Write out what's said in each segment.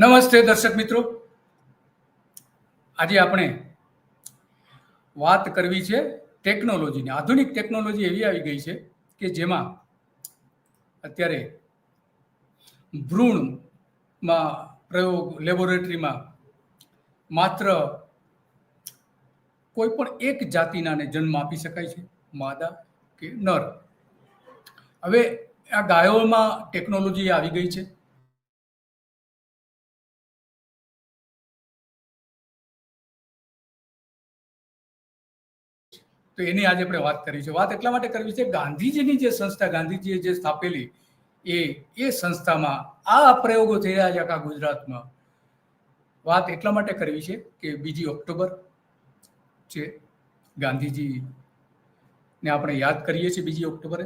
નમસ્તે દર્શક મિત્રો. આજે આપણે વાત કરવી છે ટેકનોલોજીની. આધુનિક ટેકનોલોજી એવી આવી ગઈ છે કે જેમાં અત્યારે ભ્રૂણમાં પ્રયોગ લેબોરેટરીમાં માત્ર કોઈ પણ એક જાતિનાને જન્મ આપી શકાય છે, માદા કે નર. હવે આ ગાયોમાં ટેકનોલોજી આવી ગઈ છે. તો એની આજે આપણે વાત કરી છે. વાત એટલા માટે કરવી છે, ગાંધીજીની જે સંસ્થા, ગાંધીજીએ જે સ્થાપેલી, એ એ સંસ્થામાં આ પ્રયોગો થઈ રહ્યા છે આખા ગુજરાતમાં. વાત એટલા માટે કરવી છે કે બીજી ઓક્ટોબર છે ગાંધીજી ને આપણે યાદ કરીએ છીએ બીજી ઓક્ટોબરે.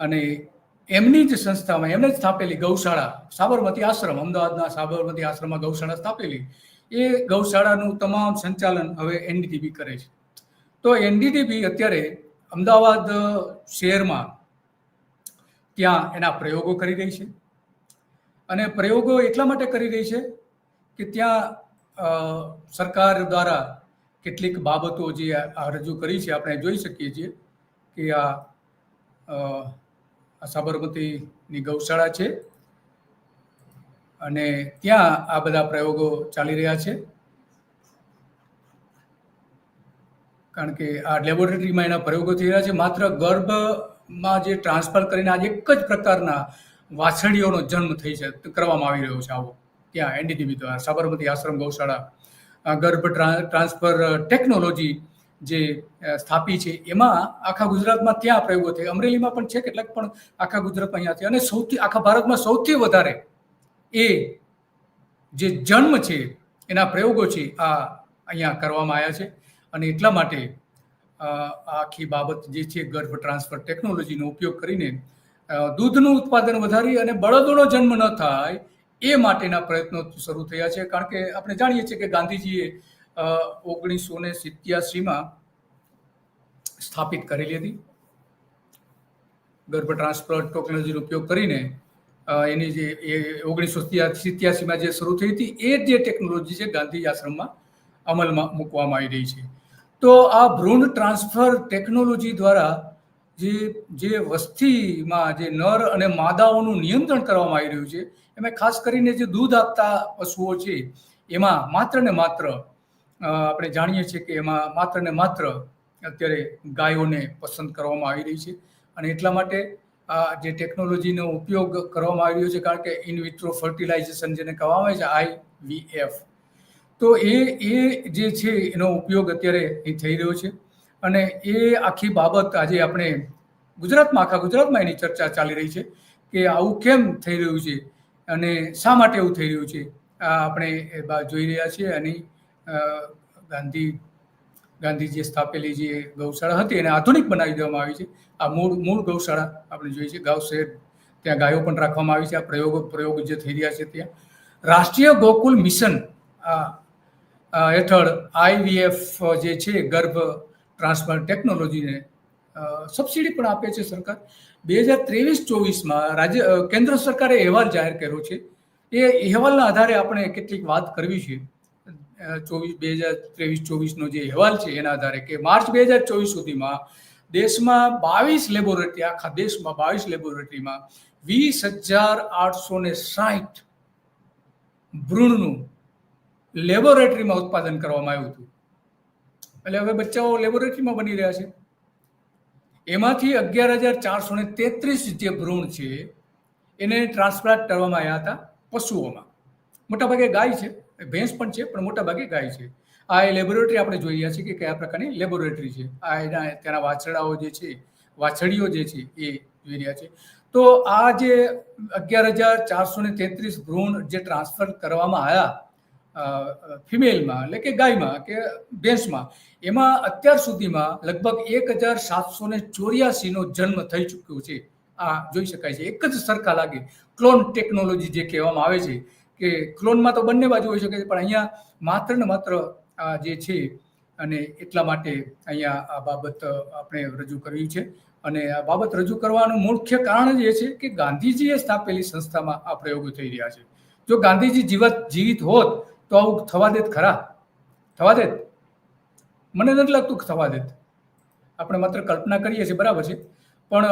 અને એમની જ સંસ્થામાં એમને જ સ્થાપેલી ગૌશાળા, સાબરમતી આશ્રમ, અમદાવાદના સાબરમતી આશ્રમમાં ગૌશાળા સ્થાપેલી. એ ગૌશાળાનું તમામ સંચાલન હવે એનડીટીબી કરે છે. તો એનડીડીબી અત્યારે અમદાવાદ શહેરમાં ત્યાં એના પ્રયોગો કરી રહી છે. અને પ્રયોગો એટલા માટે કરી રહી છે કે ત્યાં સરકાર દ્વારા કેટલીક બાબતો જે આ રજૂ કરી છે, આપણે જોઈ શકીએ છીએ કે આ સાબરમતીની ગૌશાળા છે અને ત્યાં આ બધા પ્રયોગો ચાલી રહ્યા છે. કારણ કે આ લેબોરેટરીમાં એના પ્રયોગો થઈ રહ્યા છે. માત્ર ગર્ભમાં જે ટ્રાન્સફર કરીને આજે એક જ પ્રકારના વાછડીઓનો જન્મ થઈ છે કરવામાં આવી રહ્યો છે આવો. ત્યાં એનડીટીવી દ્વારા સાબરમતી આશ્રમ ગૌશાળા ગર્ભ ટ્રાન્સફર ટેકનોલોજી જે સ્થાપી છે, એમાં આખા ગુજરાતમાં ત્યાં પ્રયોગો થાય. અમરેલીમાં પણ છે કેટલાક, પણ આખા ગુજરાતમાં અહીંયા છે અને સૌથી, આખા ભારતમાં સૌથી વધારે એ જે જન્મ છે, એના પ્રયોગો છે, આ અહીંયા કરવામાં આવ્યા છે. અને એટલા માટે આખી બાબત જે છે, ગર્ભ ટ્રાન્સફર ટેકનોલોજીનો ઉપયોગ કરીને દૂધનું ઉત્પાદન વધારી અને બળદોનો જન્મ ન થાય એ માટેના પ્રયત્નો શરૂ થયા છે. કારણ કે આપણે જાણીએ છીએ કે ગાંધીજીએ ઓગણીસો ને સિત્યાસીમાં સ્થાપિત કરેલી હતી. ગર્ભ ટ્રાન્સફર ટેકનોલોજીનો ઉપયોગ કરીને એની જે, એ ઓગણીસો સિત્યાસીમાં જે શરૂ થઈ હતી, એ જે ટેકનોલોજી છે, ગાંધી આશ્રમમાં અમલમાં મૂકવામાં આવી રહી છે. તો આ ભ્રૂણ ટ્રાન્સફર ટેકનોલોજી દ્વારા જે જે વસ્તીમાં જે નર અને માદાઓનું નિયંત્રણ કરવામાં આવી રહ્યું છે, એમાં ખાસ કરીને જે દૂધ આપતા પશુઓ છે, એમાં માત્ર ને માત્ર આપણે જાણીએ છીએ કે એમાં માત્ર ને માત્ર અત્યારે ગાયોને પસંદ કરવામાં આવી રહી છે. અને એટલા માટે આ જે ટેકનોલોજીનો ઉપયોગ કરવામાં આવી રહ્યો છે, કારણ કે ઇન વિટ્રો ફર્ટિલાઇઝેશન જેને કહેવામાં આવે છે આઈ વી એફ તો એ એ જે છે એનો ઉપયોગ અત્યારે એ થઈ રહ્યો છે. અને એ આખી બાબત આજે આપણે ગુજરાતમાં, આખા ગુજરાતમાં એની ચર્ચા ચાલી રહી છે કે આવું કેમ થઈ રહ્યું છે અને શા માટે એવું થઈ રહ્યું છે. આ આપણે જોઈ રહ્યા છીએ અને ગાંધી ગાંધીજીએ સ્થાપેલી જે ગૌશાળા હતી એને આધુનિક બનાવી દેવામાં આવી છે. આ મૂળ મૂળ ગૌશાળા આપણે જોઈએ છીએ. ગાઉ શહેર ત્યાં ગાયો પણ રાખવામાં આવી છે. આ પ્રયોગો, પ્રયોગ જે થઈ રહ્યા છે ત્યાં. રાષ્ટ્રીય ગોકુલ મિશન હેઠળ આઈવીએફ જે છે, ગર્ભ ટ્રાન્સફર ટેકનોલોજીને સબસિડી પણ આપે છે સરકાર. બે હજાર ત્રેવીસ ચોવીસમાં રાજ્ય કેન્દ્ર સરકારે અહેવાલ જાહેર કર્યો છે. એ અહેવાલના આધારે આપણે કેટલીક વાત કરવી છે. ચોવીસ, બે હજાર ત્રેવીસ ચોવીસનો જે અહેવાલ છે, એના આધારે કે માર્ચ બે હજાર ચોવીસ સુધીમાં દેશમાં બાવીસ લેબોરેટરી, આખા દેશમાં બાવીસ લેબોરેટરીમાં વીસ હજાર આઠસો ને સાહીઠ ભ્રૂણનું લેબોરેટરીમાં ઉત્પાદન કરવામાં આવ્યું હતું. એટલે હવે બચ્ચાઓ લેબોરેટરીમાં બની રહ્યા છે. એમાંથી અગિયાર હજાર ચારસો ને તેત્રીસ જે ભ્રૂણ છે, એને ટ્રાન્સપ્લાન્ટ કરવામાં આવ્યા હતા પશુઓમાં. મોટાભાગે ગાય છે, ભેંસ પણ છે, પણ મોટાભાગે ગાય છે. આ એ લેબોરેટરી આપણે જોઈ રહ્યા છીએ કે કયા પ્રકારની લેબોરેટરી છે. આ એના તેના વાછરડાઓ જે છે, વાછડીઓ જે છે, એ જોઈ રહ્યા છે. તો આ જે અગિયાર હજાર ચારસો ને તેત્રીસ ભ્રૂણ જે ટ્રાન્સફર કરવામાં આવ્યા ફિમેલમાં એટલે કે ગાયમાં કે ભેંસમાં, એમાં અત્યાર સુધીમાં લગભગ એક હજાર સાતસો ને ચોર્યાસીનો જન્મ થઈ ચૂક્યો છે. આ જોઈ શકાય છે. એક જ સરખા લાગે. ક્લોન ટેકનોલોજી જે કહેવામાં આવે છે કે ક્લોનમાં તો બંને બાજુ હોઈ શકે છે, પણ અહીંયા માત્ર ને માત્ર આ જે છે અને એટલા માટે અહીંયા આ બાબત આપણે રજૂ કરવી છે. અને આ બાબત રજૂ કરવાનું મુખ્ય કારણ જ એ છે કે ગાંધીજીએ સ્થાપેલી સંસ્થામાં આ પ્રયોગો થઈ રહ્યા છે. જો ગાંધીજી જીવત જીવિત હોત તો આવું થવા દેત ખરા? થવા દેત? મને નથી લાગતું કે થવા દેત. આપણે માત્ર કલ્પના કરીએ છીએ, બરાબર છે? પણ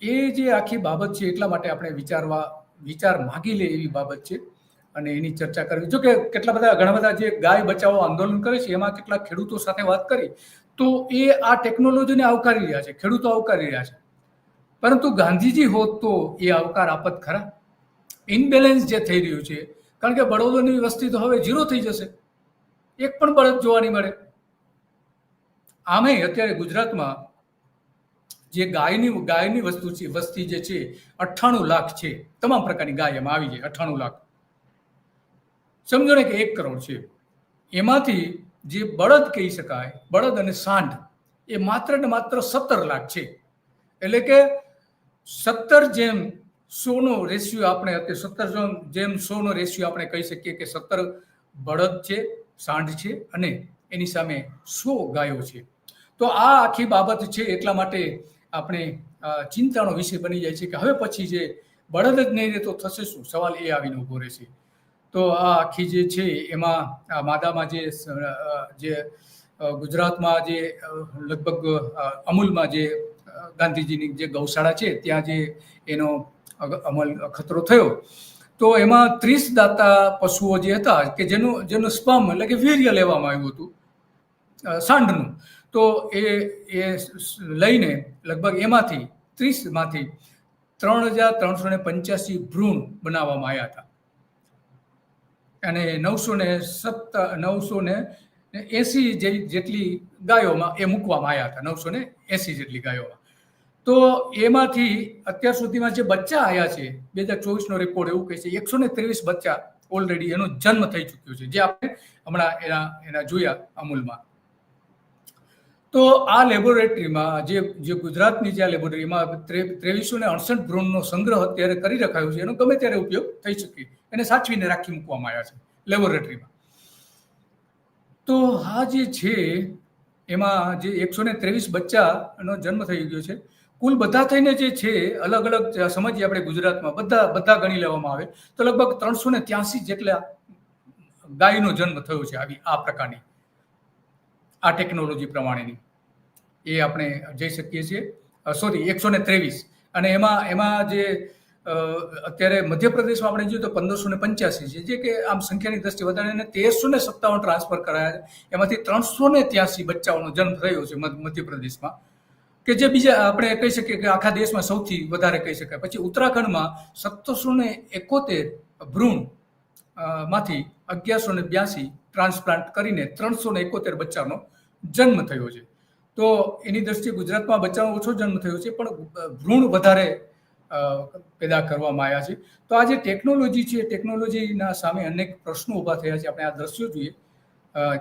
એ જે આખી બાબત છે એટલા માટે આપણે વિચારવા, વિચાર માગી લે એવી બાબત છે. અને એની ચર્ચા કરવી. જો કે કેટલા બધા, ઘણા બધા જે ગાય બચાવો આંદોલન કરે છે, એમાં કેટલા ખેડૂતો સાથે વાત કરી, તો એ આ ટેકનોલોજીને આવકારી રહ્યા છે. ખેડૂતો આવકારી રહ્યા છે. પરંતુ ગાંધીજી હોત તો એ આવકાર આપત ખરા? ઇનબેલેન્સ જે થઈ રહ્યું છે કારણ કે બળદોની વસ્તી તો હવે ઝીરો થઈ જશે. એક પણ બળદ જોવા નહીં મળે. આમે અત્યારે ગુજરાતમાં જે ગાયની ગાયની વસ્તુ છે, વસ્તી જે છે, અઠ્ઠાણું લાખ છે. તમામ પ્રકારની ગાય એમાં આવી જાય, અઠ્ઠાણું લાખ. સમજો ને કે એક કરોડ છે. એમાંથી જે બળદ કહી શકાય, બળદ અને સાંઢ, એ માત્ર ને માત્ર સત્તર લાખ છે. એટલે કે સત્તર જેમ સોનો રેશિયો આપણે અત્યારે સત્તર જેમ સોનો રેશિયો આપણે કહી શકીએ કે સત્તર બળદ છે, સાંઢ છે અને એની સામે સો ગાયો છે. તો આ આખી બાબત છે એટલા માટે આપણે ચિંતાનો વિષય બની જાય છે કે હવે પછી જે બળદ જ નહીં રહે તો થશે શું? સવાલ એ આવીને ઊભો રહેશે. તો આ આખી જે છે એમાં આ માદામાં જે જે ગુજરાતમાં જે લગભગ અમૂલમાં જે ગાંધીજીની જે ગૌશાળા છે, ત્યાં જે એનો અમલ ખતરો થયો. તો એમાં ત્રીસ દાતા પશુઓ જે હતા, કે જેનું જેનું સ્પમ એટલે કે વીર્ય લેવામાં આવ્યું હતું સાંઢનું. તો એ એ લઈને લગભગ એમાંથી ત્રીસમાંથી ત્રણ હજાર ત્રણસો ને પંચ્યાસી ભ્રૂણ બનાવવામાં આવ્યા હતા. અને નવસો ને સત્ત, નવસો ને એસી જેટલી ગાયોમાં એ મૂકવામાં આવ્યા હતા. નવસો ને એસી જેટલી ગાયોમાં. તો એમાંથી અત્યાર સુધીમાં જે બચ્ચા આવ્યા છે, બે હજાર ચોવીસનો રેકોર્ડ એવું કહે છે, એકસો ને ત્રેવીસ બચ્ચા ઓલરેડી એનો જન્મ થઈ ચૂક્યો છે, જે આપણે હમણાં એના એના જોયા અમૂલમાં. તો આ લેબોરેટરીમાં જે જે ગુજરાતની જે આ લેબોરેટરીમાં ત્રેવીસો ને અડસઠ ભ્રૂણનો સંગ્રહ અત્યારે કરી રખાયો છે, એનો ગમે ત્યારે ઉપયોગ થઈ શકે, એને સાચવીને રાખી મૂકવામાં આવ્યા છે લેબોરેટરીમાં તો આ જે છે, એમાં જે એકસો ને ત્રેવીસ બચ્ચાનો જન્મ થઈ ગયો છે કુલ બધા થઈને જે છે, અલગ અલગ સમજીએ આપણે ગુજરાતમાં, બધા બધા ગણી લેવામાં આવે. તો લગભગ ત્રણસો ને ત્યાસી જેટલા ગાયનો જન્મ થયો છે આવી, આ પ્રકારની. આ ટેકનોલોજી પ્રમાણેની. એ આપણે જઈ શકીએ છીએ. સોરી, એકસો ને ત્રેવીસ. અને એમાં એમાં જે અત્યારે મધ્યપ્રદેશમાં આપણે જોઈએ તો પંદરસો ને પંચ્યાસી છે, જે કે આમ સંખ્યાની દ્રષ્ટિએ વધારે તેરસો ને સત્તાવન ટ્રાન્સફર કરાયા છે. એમાંથી ત્રણસો ને ત્યાસી બચ્ચાઓનો જન્મ થયો છે મધ્યપ્રદેશમાં. કે જે બીજા આપણે કહી શકીએ કે આખા દેશમાં સૌથી વધારે કહી શકાય. પછી ઉત્તરાખંડમાં સત્તરસો ને એકોતેર ભ્રૂણમાંથી અગિયારસો ને બ્યાસી ટ્રાન્સપ્લાન્ટ કરીને ત્રણસો ને એકોતેર બચ્ચાનો જન્મ થયો છે. તો એની દ્રષ્ટિએ ગુજરાતમાં બચ્ચાનો ઓછો જન્મ થયો છે, પણ ભ્રૂણ વધારે પેદા કરવામાં આવ્યા છે. તો આ જે ટેકનોલોજી છે, ટેકનોલોજીના સામે અનેક પ્રશ્નો ઊભા થયા છે. આપણે આ દ્રશ્યો જોઈએ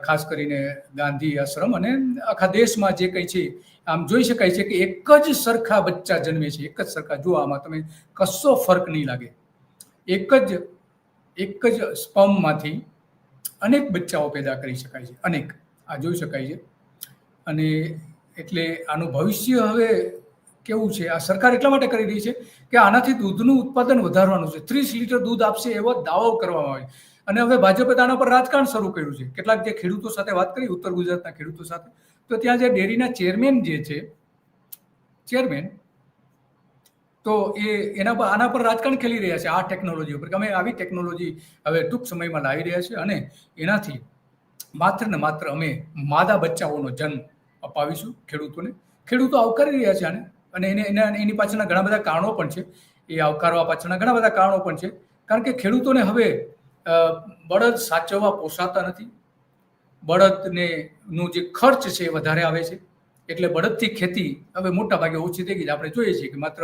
ખાસ કરીને ગાંધી આશ્રમ અને આખા દેશમાં જે કંઈ છે આમ જોઈ શકાય છે કે એક જ સરખા બચ્ચા જન્મે છે, એક જ સરખા. જો આમાં તમે કશો ફરક નહીં લાગે. એક જ એક જ સ્પમમાંથી અનેક બચ્ચાઓ પેદા કરી શકાય છે, અનેક. આ જોઈ શકાય છે. અને એટલે આનું ભવિષ્ય હવે કેવું છે? આ સરકાર એટલા માટે કરી રહી છે કે આનાથી દૂધનું ઉત્પાદન વધારવાનું છે. ત્રીસ લીટર દૂધ આપશે એવો દાવો કરવામાં આવે. અને હવે ભાજપે આના પર રાજકારણ શરૂ કર્યું છે. કેટલાક જે ખેડૂતો સાથે વાત કરી, ઉત્તર ગુજરાતના ખેડૂતો સાથે તો ત્યાં જે ડેરીના ચેરમેન જે છે, ચેરમેન, તો એ એના પર, આના પર રાજકારણ ખેલી રહ્યા છે, આ ટેકનોલોજી ઉપર, કે અમે આવી ટેકનોલોજી હવે ટૂંક સમયમાં લાવી રહ્યા છે અને એનાથી માત્ર ને માત્ર અમે માદા બચ્ચાઓનો જન્મ અપાવીશું ખેડૂતોને. ખેડૂતો આવકારી રહ્યા છે આને, અને એને, એના, એની પાછળના ઘણા બધા કારણો પણ છે. એ આવકારવા પાછળના ઘણા બધા કારણો પણ છે. કારણ કે ખેડૂતોને હવે બળદ સાચવવા પોસાતા નથી. બળદને નું જે ખર્ચ છે એ વધારે આવે છે. એટલે બળદથી ખેતી હવે મોટા ભાગે ઓછી થઈ ગઈ છે. આપણે જોઈએ છીએ કે માત્ર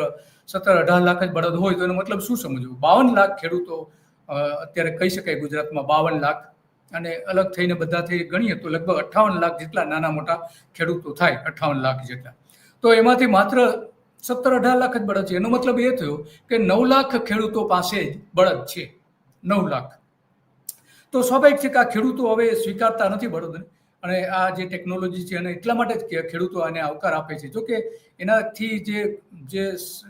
સત્તર અઢાર લાખ જ બળદ હોય તો એનો મતલબ શું સમજવું? બાવન લાખ ખેડૂતો અત્યારે કહી શકાય ગુજરાતમાં બાવન લાખ અને અલગ થઈને બધા થઈ ગણીએ તો લગભગ અઠ્ઠાવન લાખ જેટલા નાના મોટા ખેડૂતો થાય, અઠ્ઠાવન લાખ જેટલા. તો એમાંથી માત્ર સત્તર અઢાર લાખ જ બળદ છે. એનો મતલબ એ થયો કે નવ લાખ ખેડૂતો પાસે જ બળદ છે. નવ લાખ. તો સ્વાભાવિક છે કે આ ખેડૂતો હવે સ્વીકારતા નથી બળદને અને આ જે ટેકનોલોજી છે અને એટલા માટે જ ખેડૂતો આને આવકાર આપે છે. જો કે એનાથી જે જે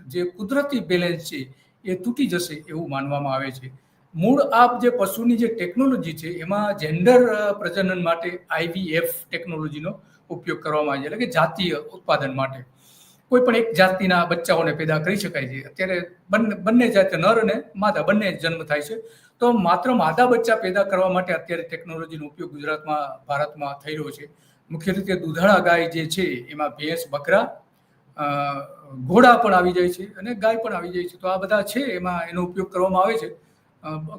જે કુદરતી બેલેન્સ છે એ તૂટી જશે એવું માનવામાં આવે છે. મૂળ આપ જે પશુની જે ટેકનોલોજી છે એમાં જેન્ડર પ્રજનન માટે આઈવીએફ ટેકનોલોજીનો ઉપયોગ કરવામાં આવે છે. એટલે કે જાતીય ઉત્પાદન માટે. કોઈ પણ એક જાતિના બચ્ચાઓને પેદા કરી શકાય છે. અત્યારે બંને બંને જાતે નર અને માદા બંને જન્મ થાય છે. તો માત્ર માદા બચ્ચા પેદા કરવા માટે અત્યારે ટેકનોલોજીનો ઉપયોગ ગુજરાતમાં, ભારતમાં થઈ રહ્યો છે. મુખ્ય રીતે દૂધાળા ગાય જે છે, એમાં ભેંસ, બકરા ઘોડા પણ આવી જાય છે અને ગાય પણ આવી જાય છે. તો આ બધા છે, એમાં એનો ઉપયોગ કરવામાં આવે છે.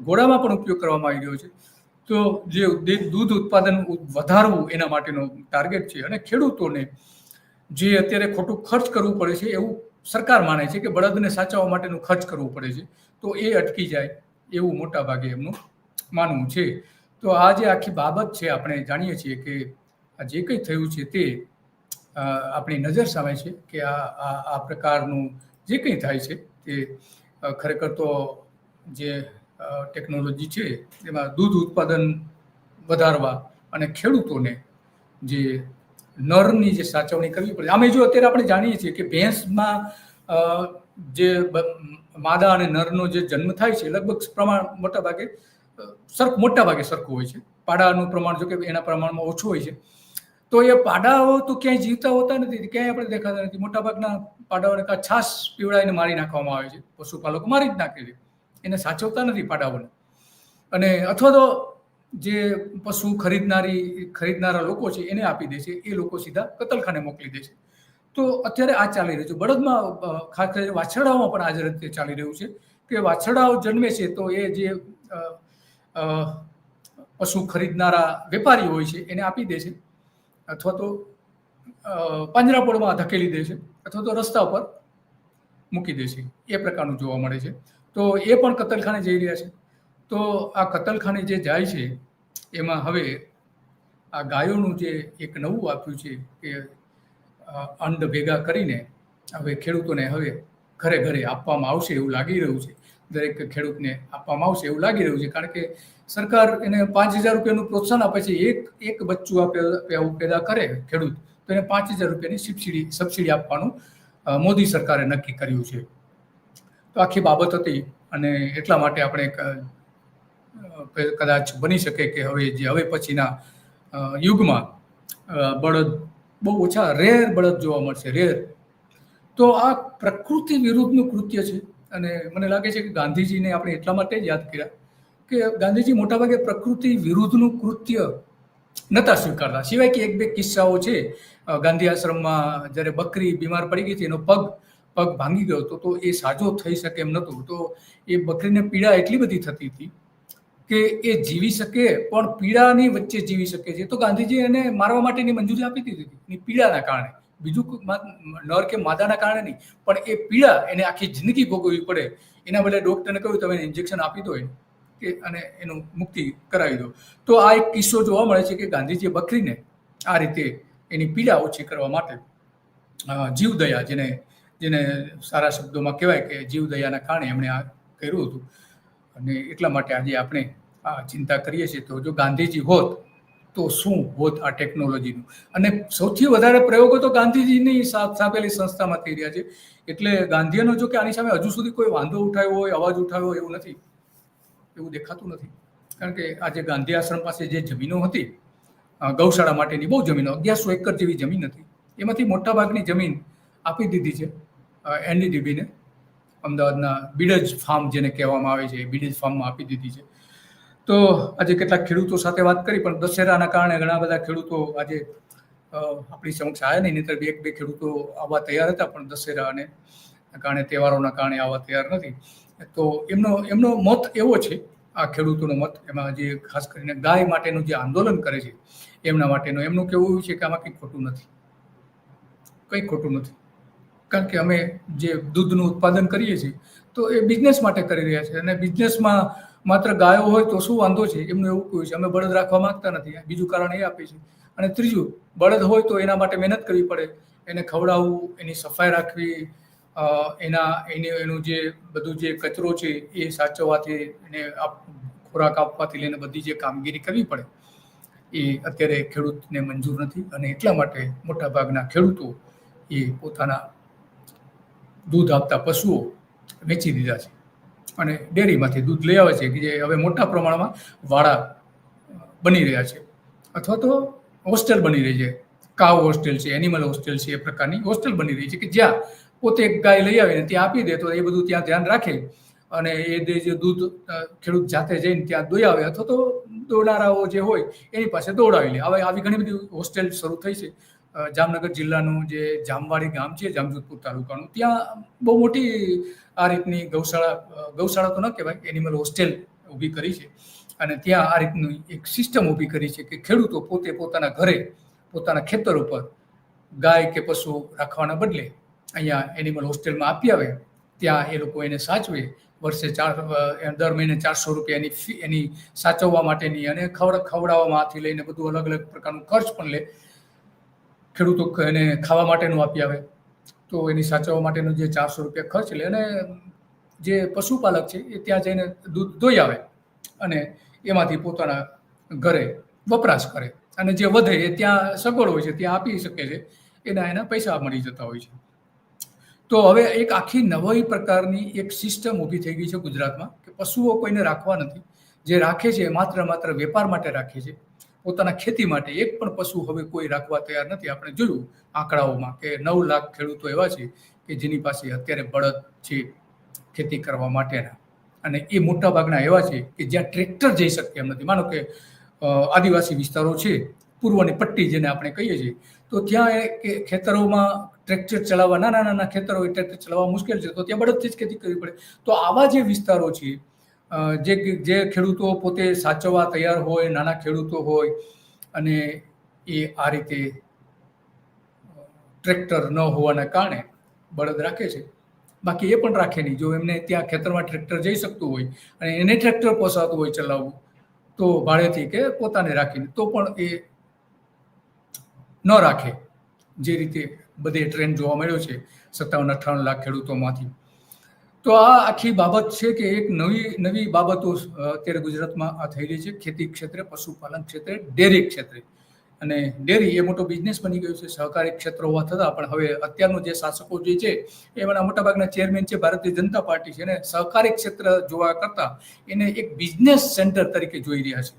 ઘોડામાં પણ ઉપયોગ કરવામાં આવી રહ્યો છે. તો જે દૂધ ઉત્પાદન વધારવું એના માટેનો ટાર્ગેટ છે અને ખેડૂતોને જે અત્યારે ખોટું ખર્ચ કરવું પડે છે એવું સરકાર માને છે કે બળદને સાચવવા માટેનું ખર્ચ કરવું પડે છે. તો એ અટકી જાય. એવું મોટા ભાગે એમનું માનવું છે. તો આ જે આખી બાબત છે, આપણે જાણીએ છીએ કે આ જે કંઈ થયું છે તે આપણી નજર સામે છે કે આ આ પ્રકારનું જે કંઈ થાય છે તે ખરેખર તો જે ટેકનોલોજી છે એમાં દૂધ ઉત્પાદન વધારવા અને ખેડૂતોને જે નરની જે સાચવણી કરવી પડે. આમે જો અત્યારે આપણે જાણીએ છીએ કે ભેંસમાં જે માદા અને નરનો જે જન્મ થાય છે, લગભગ પ્રમાણ મોટા ભાગે સરખ, મોટા ભાગે સરખું હોય છે. પાડાનું પ્રમાણ જો કે એના પ્રમાણમાં ઓછું હોય છે. તો એ પાડાઓ તો ક્યાંય જીવતા હોતા નથી, ક્યાંય આપણે દેખાતા નથી. મોટાભાગના પાડાઓને કાં છાસ પીવડાવીને મારી નાખવામાં આવે છે. પશુપાલકો મારી જ નાખે છે. એને સાચવતા નથી પાડાઓને. અને અથવા તો જે પશુ ખરીદનારી, ખરીદનારા લોકો છે, એને આપી દે છે. એ લોકો સીધા કતલખાને મોકલી દે છે. તો અત્યારે આ ચાલી રહ્યું છે. બળદમાં ખાસ કરીને વાછરડાઓમાં પણ આ જ રીતે ચાલી રહ્યું છે કે વાછરડાઓ જન્મે છે તો એ જે પશુ ખરીદનારા વેપારી હોય છે એને આપી દે છે અથવા તો પાંજરાપોળમાં ધકેલી દે છે અથવા તો રસ્તા ઉપર મૂકી દે છે. એ પ્રકારનું જોવા મળે છે. તો એ પણ કતલખાને જઈ રહ્યા છે. તો આ કતલખાને જે જાય છે, એમાં હવે આ ગાયોનું જે એક નવું આપ્યું છે કે અંડ ભેગા કરીને હવે ખેડૂતોને હવે ઘરે ઘરે આપવામાં આવશે એવું લાગી રહ્યું છે. દરેક ખેડૂતને આપવામાં આવશે એવું લાગી રહ્યું છે. કારણ કે સરકાર એને પાંચ હજાર રૂપિયાનું પ્રોત્સાહન આપે છે. એક એક બચ્ચું આપે પેદા કરે ખેડૂત, તો એને પાંચ હજાર રૂપિયાની સબસિડી સબસિડી આપવાનું મોદી સરકારે નક્કી કર્યું છે. તો આખી બાબત હતી અને એટલા માટે આપણે કદાચ બની શકે કે હવે જે, હવે પછીના યુગમાં બળદ બહુ ઓછા રેર બળદ જોવા મળશે રેર તો આ પ્રકૃતિ વિરુદ્ધનું કૃત્ય છે. અને મને લાગે છે કે ગાંધીજીને આપણે એટલા માટે જ યાદ કર્યા કે ગાંધીજી મોટાભાગે પ્રકૃતિ વિરુદ્ધનું કૃત્ય નહોતા સ્વીકારતા. સિવાય કે એક બે કિસ્સાઓ છે. ગાંધી આશ્રમમાં જ્યારે બકરી બીમાર પડી ગઈ હતી, એનો પગ પગ ભાંગી ગયો હતો, તો એ સાજો થઈ શકે એમ નહોતું. તો એ બકરીને પીડા એટલી બધી થતી હતી કે એ જીવી શકે, પણ પીડાની વચ્ચે જીવી શકે છે. તો ગાંધીજી એને મારવા માટેની મંજૂરી આપી દીધી હતી. પીડાના કારણે. બીજું નર કે માદાના કારણે નહીં. પણ એ પીડા એને આખી જિંદગી ભોગવવી પડે. એના બદલે ડોક્ટરને કહ્યું, તમે ઇન્જેક્શન આપી દો કે, અને એનું મુક્તિ કરાવી દો. તો આ એક કિસ્સો જોવા મળે છે કે ગાંધીજીએ બકરીને આ રીતે એની પીડા ઓછી કરવા માટે જીવદયા, જેને જેને સારા શબ્દોમાં કહેવાય કે જીવદયાના કારણે એમણે આ કર્યું હતું. અને એટલા માટે આજે આપણે આ ચિંતા કરીએ છીએ તો જો ગાંધીજી હોત તો શું હોત આ ટેકનોલોજીનું અને સૌથી વધારે પ્રયોગો તો ગાંધીજીની સ્થાપેલી સંસ્થામાં થઈ રહ્યા છે. એટલે ગાંધીનો જો કે આની સામે હજુ સુધી કોઈ વાંધો ઉઠાવ્યો હોય, અવાજ ઉઠાવ્યો એવું નથી. એવું દેખાતું નથી. કારણ કે આજે ગાંધી આશ્રમ પાસે જે જમીનો હતી ગૌશાળા માટેની બહુ જમીનો, અગિયારસો એકર જેવી જમીન હતી. એમાંથી મોટાભાગની જમીન આપી દીધી છે એનડીડીબીને. અમદાવાદના બીડજ ફાર્મ જેને કહેવામાં આવે છે, એ બીડજ ફાર્મમાં આપી દીધી છે. તો આજે કેટલાક ખેડૂતો સાથે વાત કરી, પણ દશેરાના કારણે ઘણા બધા ખેડૂતો આજે આપણી સમક્ષ આવ્યા નહીં, નહીતર એક, બે ખેડૂતો આવવા તૈયાર હતા, પણ દશેરા અને કારણે, તહેવારોના કારણે આવવા તૈયાર નથી. તો એમનો એમનો મત એવો છે, આ ખેડૂતોનો મત, એમાં જે ખાસ કરીને ગાય માટેનું જે આંદોલન કરે છે, એમના માટેનું એમનું કેવું છે કે આમાં કંઈ ખોટું નથી. કંઈ ખોટું નથી. કારણ કે અમે જે દૂધનું ઉત્પાદન કરીએ છીએ, તો એ બિઝનેસ માટે કરી રહ્યા છે. અને બિઝનેસમાં માત્ર ગાયો હોય તો શું વાંધો છે? એમનું એવું કહ્યું છે. અમે બળદ રાખવા માંગતા નથી. બીજું કારણ એ આપે છે. અને ત્રીજું, બળદ હોય તો એના માટે મહેનત કરવી પડે. એને ખવડાવવું, એની સફાઈ રાખવી એના, એની, એનું જે બધું જે કચરો છે એ સાચવવાથી એને ખોરાક આપવાથી લઈને બધી જે કામગીરી કરવી પડે. એ અત્યારે ખેડૂતને મંજૂર નથી. અને એટલા માટે મોટાભાગના ખેડૂતો એ પોતાના દૂધ આપતા પશુઓ વેચી દીધા છે. અને ડેરીમાંથી દૂધ લઈ આવે છે કે જે હવે મોટા પ્રમાણમાં વાડા બની રહ્યા છે. અથવા તો હોસ્ટેલ બની રહી છે. કાવ હોસ્ટેલ છે એનિમલ હોસ્ટેલ છે, એ પ્રકારની હોસ્ટેલ બની રહી છે કે જ્યાં પોતે એક ગાય લઈ આવીને ત્યાં આપી દે તો એ બધું ત્યાં ધ્યાન રાખે. અને એ જે દૂધ ખેડૂત જાતે જઈને ત્યાં દોઈ આવે અથવા તો દોડારાઓ જે હોય એની પાસે દોડાવી લે. હવે આવી ઘણી બધી હોસ્ટેલ શરૂ થઈ છે. જામનગર જિલ્લાનું જે જામવાડી ગામ છે, જામજોધપુર તાલુકાનું, ત્યાં બહુ મોટી આ રીતની ગૌશાળા ગૌશાળા તો ન કહેવાય એનિમલ હોસ્ટેલ ઊભી કરી છે. અને ત્યાં આ રીતની એક સિસ્ટમ ઊભી કરી છે કે ખેડૂતો પોતે પોતાના ઘરે, પોતાના ખેતર ઉપર ગાય કે પશુ રાખવાના બદલે અહીંયા એનિમલ હોસ્ટેલમાં આપી આવે, ત્યાં એ લોકો એને સાચવે, વર્ષે ચાર દર મહિને ચારસો રૂપિયા એની એની સાચવવા માટેની અને ખવડ ખવડાવવામાંથી લઈને બધું અલગ અલગ પ્રકારનું ખર્ચ પણ લે. ખેડૂતો એને ખાવા માટેનું આપી આવે. તો એની સાચવવા માટેનું જે ચારસો રૂપિયા ખર્ચ લે અને જે પશુપાલક છે એ ત્યાં જઈને દૂધ ધોઈ આવે અને એમાંથી પોતાના ઘરે વપરાશ કરે અને જે વધે એ ત્યાં સગવડ હોય છે, ત્યાં આપી શકે છે, એના એના પૈસા મળી જતા હોય છે. તો હવે એક આખી નવી પ્રકારની એક સિસ્ટમ ઊભી થઈ ગઈ છે ગુજરાતમાં કે પશુઓ કોઈને રાખવા નથી. જે રાખે છે માત્ર માત્ર વેપાર માટે રાખે છે. પોતાના ખેતી માટે એક પણ પશુ હવે કોઈ રાખવા તૈયાર નથી. આપણે જોયું આંકડાઓમાં કે નવ લાખ ખેડૂતો એવા છે કે જેની પાસે અત્યારે બળદ છે ખેતી કરવા માટેના. અને એ મોટા ભાગના એવા છે કે જ્યાં ટ્રેક્ટર જઈ શકે એમ નથી. માનો કે આદિવાસી વિસ્તારો છે, પૂર્વની પટ્ટી જેને આપણે કહીએ છીએ, તો ત્યાં એ ખેતરોમાં ટ્રેક્ટર ચલાવવા, નાના નાના ખેતરો ટ્રેક્ટર ચલાવવા મુશ્કેલ છે, તો ત્યાં બળદથી જ ખેતી કરવી પડે. તો આવા જે વિસ્તારો છે જે જે ખેડૂતો પોતે સાચવવા તૈયાર હોય, નાના ખેડૂતો હોય, અને એ આ રીતે ટ્રેક્ટર ન હોવાના કારણે બળદ રાખે છે. બાકી એ પણ રાખે નહીં. જો એમને ત્યાં ખેતરમાં ટ્રેક્ટર જઈ શકતું હોય અને એને ટ્રેક્ટર પોસાતું હોય ચલાવવું, તો ભાડેથી કે પોતાને રાખીને, તો પણ એ ન રાખે. જે રીતે બધે ટ્રેન્ડ જોવા મળ્યો છે સત્તાવન અઠ્ઠાવન લાખ ખેડૂતોમાંથી. તો આ આખી બાબત છે કે એક નવી નવી બાબતો અત્યારે ગુજરાતમાં આ થઈ રહી છે. ખેતી ક્ષેત્રે, પશુપાલન ક્ષેત્રે, ડેરી ક્ષેત્રે. અને ડેરી એ મોટો બિઝનેસ બની ગયો છે, સહકારી ક્ષેત્ર હોવા છતાં પણ હવે અત્યારનું જે શાસકો જે છે એમાંના મોટાભાગના ચેરમેન છે, ભારતીય જનતા પાર્ટી છે. અને સહકારી ક્ષેત્ર જોવા કરતાં એને એક બિઝનેસ સેન્ટર તરીકે જોઈ રહ્યા છે,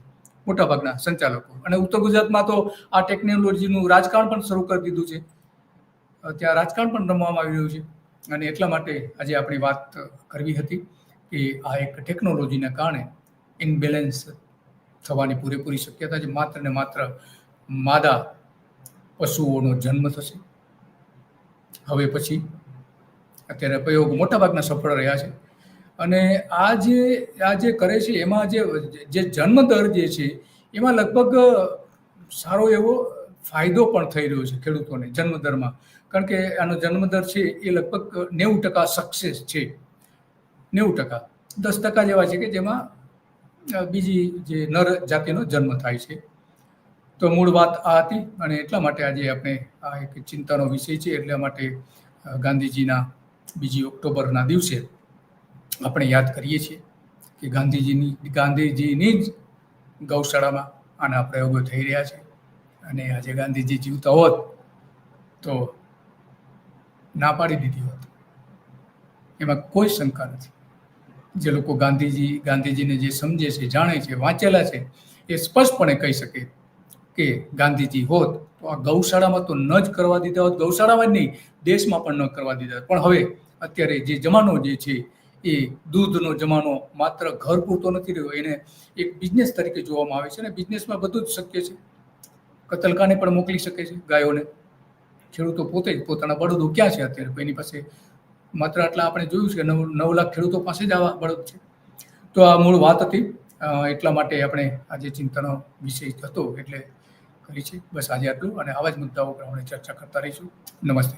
મોટાભાગના સંચાલકો. અને ઉત્તર ગુજરાતમાં તો આ ટેકનોલોજીનું રાજકારણ પણ શરૂ કરી દીધું છે. ત્યાં રાજકારણ પણ રમવામાં આવી રહ્યું છે. અને એટલા માટે આજે આપણી વાત કરવી હતી કે આ એક ટેકનોલોજીના કારણે ઇનબેલેન્સ થવાની પૂરેપૂરી શક્યતા છે. માત્ર ને માત્ર માદા પશુઓનો જન્મ થશે. હવે પછી અત્યારે પ્રયોગ મોટાભાગના સફળ રહ્યા છે. અને આ જે આ જે કરે છે, એમાં જે જે જન્મ દર જે છે, એમાં લગભગ સારો એવો ફાયદો પણ થઈ રહ્યો છે ખેડૂતોને જન્મદરમાં કારણ કે આનો જન્મદર છે એ લગભગ નેવું ટકા સક્સેસ છે. નેવું ટકા. દસ ટકા જેવા છે કે જેમાં બીજી જે નર જાતિનો જન્મ થાય છે. તો મૂળ વાત આ હતી અને એટલા માટે આજે આપણે આ એક ચિંતાનો વિષય છે એટલા માટે ગાંધીજીના બીજી ઓક્ટોબરના દિવસે આપણે યાદ કરીએ છીએ કે ગાંધીજીની ગાંધીજીની જ ગૌશાળામાં આના પ્રયોગો થઈ રહ્યા છે. અને આજે ગાંધીજી જીવતા હોત તો ના પાડી દીધી હોત. એમાં કોઈ શંકા નથી. જે લોકો ગાંધીજી, ગાંધીજીને જે સમજે છે, જાણે છે, વાંચેલા છે, એ સ્પષ્ટપણે કહી શકે કે ગાંધીજી હોત તો આ ગૌશાળામાં તો ન જ કરવા દીધા હોત. ગૌશાળામાં જ નહીં, દેશમાં પણ ન કરવા દીધા. પણ હવે અત્યારે જે જમાનો જે છે, એ દૂધનો જમાનો માત્ર ઘર પૂરતો નથી રહ્યો. એને એક બિઝનેસ તરીકે જોવામાં આવે છે અને બિઝનેસમાં બધું જ શક્ય છે. કતલખાને પણ મોકલી શકે છે ગાયોને. ખેડૂતો પોતે જ પોતાના બળદો ક્યાં છે અત્યારે? કોઈની પાસે માત્ર આટલા આપણે જોયું છે કે નવ નવ લાખ ખેડૂતો પાસે જ આવા બળદ છે. તો આ મૂળ વાત હતી. એટલા માટે આપણે આજે ચિંતાનો વિષય હતો એટલે કરી છે. બસ આજે આટલું અને આવા જ મુદ્દાઓ પર આપણે ચર્ચા કરતા રહીશું. નમસ્તે.